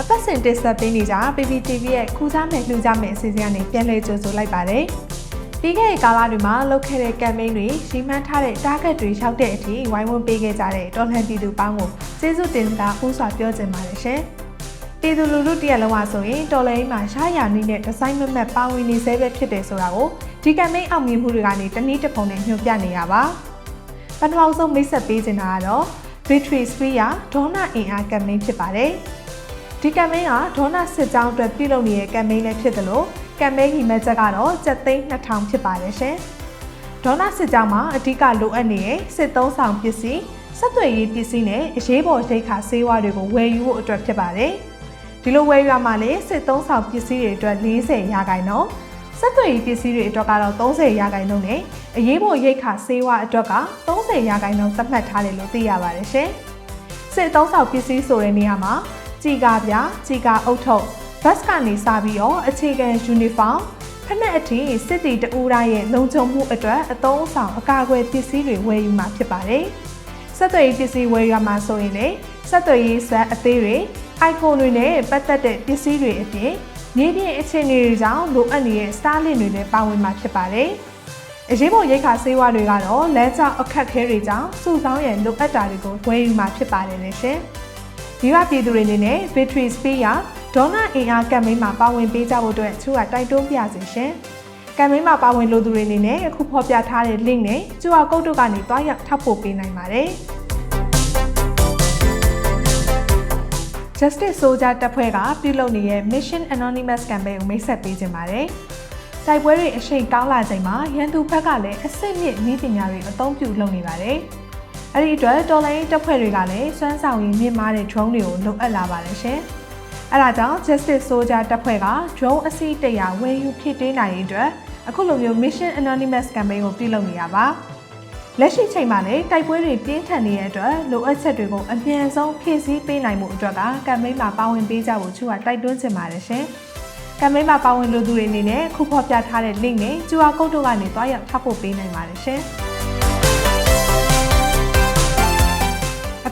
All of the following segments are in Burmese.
အပတ်စဉ်တင်ဆက်ပေးနေကြ PPTV ရဲ့ခူးစားမယ်လှူကြမယ်အစီအစဉ်ကနေပြန်လည်ကြိုဆိုလိုက်ပါတယ်ပြီးခဲ့တဲ့ကာလတွေမှာလုပ်ခဲ့တဲ့ campaign တွေရှိမှန်းထားတဲ့ target တွေရောက်တဲ့အထိဝိုင်းဝန်းပေးခဲ့ကြတဲ့တော်လန်တီတူပေါင်းကိုကျေးဇူးတင်စကားဥစွာပြောချင်ပါတယ်ရှင်ပြည်သူလူထုတရက်လုံးဝဆိုရင်တော်လိုင်းမှာရှားရနည်းနဲ့ဒီဇိုင်းမမတ်ပါဝင်နေဆဲပဲဖြစ်တယ်ဆိုတာကိုဒီ campaign အောင်မြင်မှုတွေကနေတနည်းတစ်ပုံနဲ့ညွှန်ပြနေရပါပထမဆုံးမိတ်ဆက်ပေးချင်တာကတော့ Victory Spear ဒေါနာအင်အားကမ်ပိန်းဖြစ်ပါတယ်။ ဒီကမ်ပိန်းကဒေါနာစစ်ကြောင်းအတွက်ပြုလုပ်နေတဲ့ကမ်ပိန်းလည်းဖြစ်တယ်လို့ကမ်ပိန်းဟီမက်ချက်ကတော့ကျပ်သိန်း2000ဖြစ်ပါတယ်ရှင်။ဒေါနာစစ်ကြောင်းမှာအဓိကလိုအပ်နေတဲ့စစ်သုံးဆောင်ပစ္စည်းဆက်သွယ်ရေးပစ္စည်းနဲ့အရေးပေါ်ဒိတ်ခါဆေးဝါးတွေကိုဝယ်ယူဖို့အတွက်ဖြစ်ပါတယ်။ဒီလိုဝယ်ယူရမှလည်းစစ်သုံးဆောင်ပစ္စည်းတွေအတွက်40ရာခိုင်နှုန်းဆက်သွယ်ရေးပစ္စည်းတွေအတွက်ကတော့30ရာခိုင်နှုန်းနဲ့အရေးပေါ်ရိတ်ခါဆေးဝါးအတွက်က30ရာခိုင်နှုန်းသတ်မှတ်ထားတယ်လို့သိရပါတယ်ရှင်။စစ်အသုံးဆောင်ပစ္စည်းဆိုတဲ့နေရာမှာ ကြည်ကားပြားကြည်ကားအုပ်ထုပ်ဘတ်ကနေစပြီးတော့အခြေခံယူနီဖောင်းဖက်နှက်အထိစစ်တီတူတိုင်းရဲ့လုံခြုံမှုအတွက်အသုံးအဆောင်အကာအကွယ်ပစ္စည်းတွေဝယ်ယူမှာဖြစ်ပါတယ်။ဆက်သွယ်ရေးပစ္စည်းဝယ်ယူမှာဆိုရင်လည်းဆက်သွယ်ရေးဆက်အသေးတွေ iPhone တွေနဲ့ပတ်သက်တဲ့ပစ္စည်းတွေအပြင်မြေပြင်အခြေအနေတွေကြောင့်လိုအပ်နေတဲ့ Starlink တွေလည်းပါဝင်မှာဖြစ်ပါတယ်။အရေးပေါ်ရိတ်ခါဆေးဝါးတွေကတော့လမ်းကြောင်းအခက်အခဲတွေကြောင့်စုဆောင်းရန်လိုအပ်တာတွေကိုဝယ်ယူမှာဖြစ်ပါတယ်လေရှင်။ ဒီကပြည်သူတွေအနေနဲ့ Victory Spear ရဒေါနာအင်အားကမ်ပိန်းမှာပါဝင်ပေးကြဖို့အတွက်သူကတိုက်တွန်းပြစီရှင်။ကမ်ပိန်းမှာပါဝင်လိုသူတွေအနေနဲ့အခုဖော်ပြထားတဲ့ link နဲ့ QR code တို့ကနေတွားရောက်ထောက်ပို့ပေးနိုင်ပါတယ်။ Justice Soldier တပ်ဖွဲ့ကပြုလုပ်နေတဲ့ Mission Anonymous Campaign ကိုမိတ်ဆက်ပေးခြင်းပါတယ်။တိုက်ပွဲတွေအရှိန်ကောင်းလာချိန်မှာရန်သူဘက်ကလည်းအစစ်မြစ်နည်းပညာတွေအသုံးပြုလုပ်နေပါတယ်။ အဲဒီအတွက်တော်လိုင်းတပ်ဖွဲ့တွေကလည်းစွမ်းဆောင်ရည်မြင့်မားတဲ့ drone တွေကိုလိုအပ်လာပါတယ်ရှင်။အဲဒါကြောင့် Justice Soldier တပ်ဖွဲ့က drone အစီး100ဝယ်ယူဖြစ်သေးနိုင်တဲ့အတွက်အခုလိုမျိုး Mission Anonymous Campaign ကိုပြုလုပ်နေတာပါ။လက်ရှိချိန်မှာလည်းတိုက်ပွဲတွေပြင်းထန်နေတဲ့အတွက်လိုအပ်ချက်တွေကိုအမြန်ဆုံးဖြည့်ဆည်းပေးနိုင်မှုအတွက်ကကမ်ပိန်းမှာပါဝင်ပေးကြဖို့သူကတိုက်တွန်းချင်ပါတယ်ရှင်။ကမ်ပိန်းမှာပါဝင်လိုသူတွေအနေနဲ့ခုဖော်ပြထားတဲ့ link နဲ့ QR code တို့ကနေတွားရောက်ထောက်ပို့ပေးနိုင်ပါတယ်ရှင်။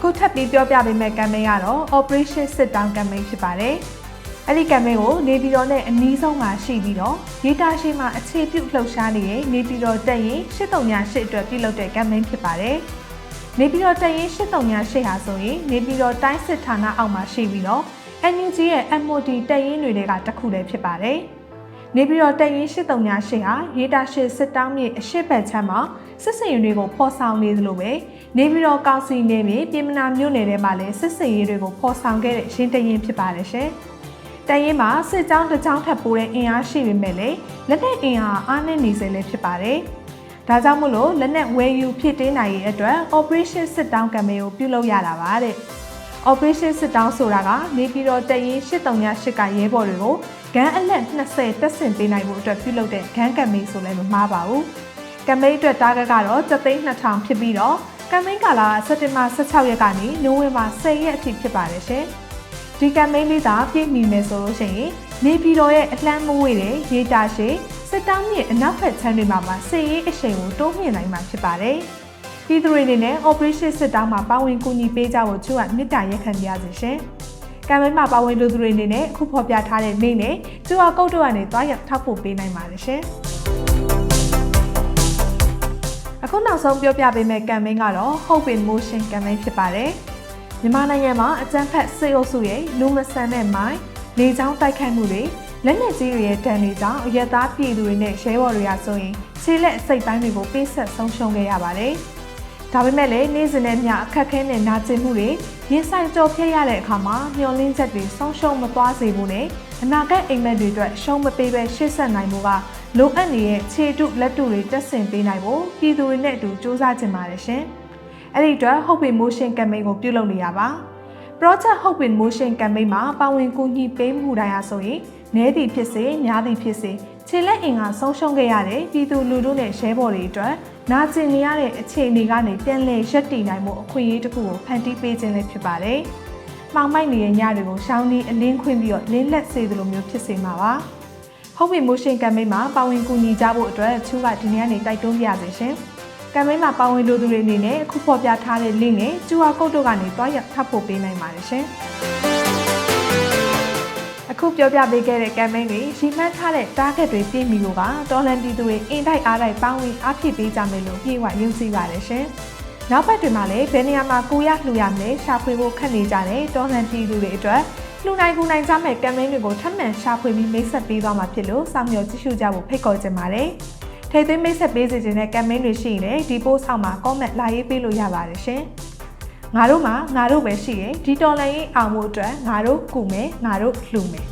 ခုထပ်ပြီးပြောပြပေးမယ့်ကမ်ပိန်းကတော့ Operation Sit Down campaign ဖြစ်ပါတယ်။အဲ့ဒီကမ်ပိန်းကိုနေပြည်တော်နဲ့အနီးဆုံးမှာရှိပြီးတော့ဒေတာရှိမှာအခြေပြုလှုပ်ရှားနေတဲ့နေပြည်တော်တက်ရင်8388အတွက်ပြုလုပ်တဲ့ကမ်ပိန်းဖြစ်ပါတယ်။နေပြည်တော်တက်ရင်8388ဟာဆိုရင်နေပြည်တော်တိုင်းစစ်ဌာနအောက်မှာရှိပြီးတော့ NUG ရဲ့ MOD တက်ရင်တွေကတစ်ခုလည်းဖြစ်ပါတယ်။နေပြည်တော်တက်ရင်8388ဟာရေတာရှိစစ်တောင်းမြေအရှိတ်ဘက်ချမ်းမှာ စစ်စင်ရေးတွေကိုဖော်ဆောင်နေသလိုပဲနေပြည်တော်ကောင်စီနယ်မြေပြည်မနာမြို့နယ်ထဲမှာလည်းစစ်စင်ရေးတွေကိုဖော်ဆောင်ခဲ့တဲ့ရင်းတရင်ဖြစ်ပါတယ်ရှင်။တရင်မှာစစ်ကြောင်းတစ်ကြောင်းထပ်ပိုးတဲ့အင်အားရှိပေမဲ့လည်းလက်နက်အင်အားအားနည်းနေစေလည်းဖြစ်ပါတယ်။ဒါကြောင့်မို့လို့လက်နက်ဝယ်ယူဖြစ်တင်းနိုင်ရဲ့အတွက် Operation Sit Down campaign ကိုပြုလုပ်ရတာပါတဲ့။ Operation Sit Down ဆိုတာကနေပြည်တော်တရင်8308ကရဲဘော်တွေကိုဂန်းအလက်20တက်ဆင်ပေးနိုင်ဖို့အတွက်ပြုလုပ်တဲ့ဂန်းကမ်ပိန်းဆိုလည်းမမှားပါဘူး။ ကမ်ပိန်းအတွက် target ကတော့3,2000ဖြစ်ပြီးတော့ကမ်ပိန်းကာလကစက်တင်ဘာ16ရက်ကနေနိုဝင်ဘာ10ရက်အထိဖြစ်ပါတယ်ရှင်။ဒီကမ်ပိန်းလေးသာပြည့်မီမယ်ဆိုလို့ရှိရင်နေပြည်တော်ရဲ့အလှမ်းမဝေးတဲ့ရေတာရှိစစ်တောင်းမြစ်အနောက်ဘက်ခြမ်းတွေမှာမှစစ်ရေးအရှိန်ကိုတိုးမြင့်နိုင်မှာဖြစ်ပါတယ်။ပြည်သူတွေအနေနဲ့ Operation စစ်တောင်းမှာပါဝင်ကူညီပေးကြဖို့သူကမြစ်တာရက်ခံပြရစီရှင်။ကမ်ပိန်းမှာပါဝင်လူသူတွေအနေနဲ့အခုဖော်ပြထားတဲ့နေ့နဲ့သူကကုတ်တော့ကနေတွားရောက်ထောက်ဖို့ပေးနိုင်ပါတယ်ရှင်။အ ခုနောက်ဆုံးပြောပြပေးမယ့်ကမ်ပိန်းကတော့ Hope in Motion ကမ်ပိန်းဖြစ်ပါတယ်။မြန်မာနိုင်ငံမှာအကြမ်းဖက်စစ်အုပ်စုရဲ့လူမဆန်တဲ့မိုင်းလေကြောင်းတိုက်ခိုက်မှုတွေလက်နက်ကြီးတွေရဲ့တန်တွေကြောင့်အရက်သားပြည်သူတွေနဲ့ရဲဘော်တွေကဆိုရင်ခြေလက်စိတ်ပိုင်းတွေကိုပေးဆက်ဆုံးရှုံးခဲ့ရပါတယ်။ဒါပေမဲ့လည်းနေ့စဉ်နဲ့မျှအခက်ခဲနဲ့နာကျင်မှုတွေရင်ဆိုင်ကြော်ဖြတ်ရတဲ့အခါမှာမျောလင်းချက်တွေဆုံးရှုံးမသွားစေဘူးနဲ့အနာဂတ်အိမ်မက်တွေအတွက်ရှုံးမပေးပဲရှေ့ဆက်နိုင်မှုက လိုအပ်နေတဲ့ခြေတုလက်တုတွေတက်ဆင်ပေးနိုင်ဖို့ပြည်သူတွေနဲ့အတူစူးစမ်းကြင်ပါတယ်ရှင်။အဲ့ဒီအတွက် Hope Emotion Campaign ကိုပြုလုပ်နေရပါပ Project Hope in Motion campaign မှာပါဝင်ကူညီပေးမှုတိုင်းအားဆိုရင်နည်းသည်ဖြစ်စေများသည်ဖြစ်စေခြေလက်အင်ကဆုံးရှုံးခဲ့ရတဲ့ပြည်သူလူထုနဲ့ရဲဘော်တွေအတွက်နာကျင်နေရတဲ့အခြေအနေကနေပြန်လည်ရပ်တည်နိုင်မှုအခွင့်အရေးတစ်ခုကိုဖန်တီးပေးခြင်းလည်းဖြစ်ပါတယ်။မှောင်မိုက်နေတဲ့ညတွေကိုရှောင်းပြီးအလင်းခွင့်ပြီးတော့လင်းလက်စေသလိုမျိုးဖြစ်စေမှာပါ။ Hope in Motion campaign မှာပါဝင်ကူညီကြဖို့အတွက်ချူကဒီနေ့ကနေတိုက်တွန်းပြရစေရှင်။ campaign မှာပါဝင်လိုသူတွေအနေနဲ့အခုဖော်ပြထားတဲ့ link နဲ့ QR code တို့ကနေတွားရောက်ထပ်ဖို့ပေးနိုင်ပါတယ်ရှင်။အခုပြောပြပေးခဲ့တဲ့ campaign တွေရီမှန်းထားတဲ့ target တွေပြည့်မီလို့ကတော်လန်တီသူတွေအင်တိုက်အားတိုက်ပေါင်းဝင်အားဖြည့်ပေးကြမယ်လို့ပြေဝယုံကြည်ပါတယ်ရှင်။နောက်ပတ်တွေမှာလည်းဘယ်နေရာမှာကိုရလှူရမလဲရှာဖွေဖို့ခက်နေကြတဲ့တော်လန်တီသူတွေအတွက် လှူနိုင်ကူနိုင်ကြမဲ့ campaign တွေကိုထပ်မံရှာဖွေပြီးမိတ်ဆက်ပေးသွားမှာဖြစ်လို့စောင့်မျှော်ကြည့်ရှုကြဖို့ဖိတ်ခေါ်ချင်ပါတယ်။ထိသွင်းမိတ်ဆက်ပေးစီခြင်းတဲ့ campaign တွေရှိရင်လည်းဒီ post အောက်မှာ comment လာရေးပေးလို့ရပါတယ်ရှင်။ငါတို့မှာငါတို့ပဲရှိရင်ဒီတော်လန်ရေးအောင်မှုအတွက်ငါတို့ကူမယ်ငါတို့လှူမယ်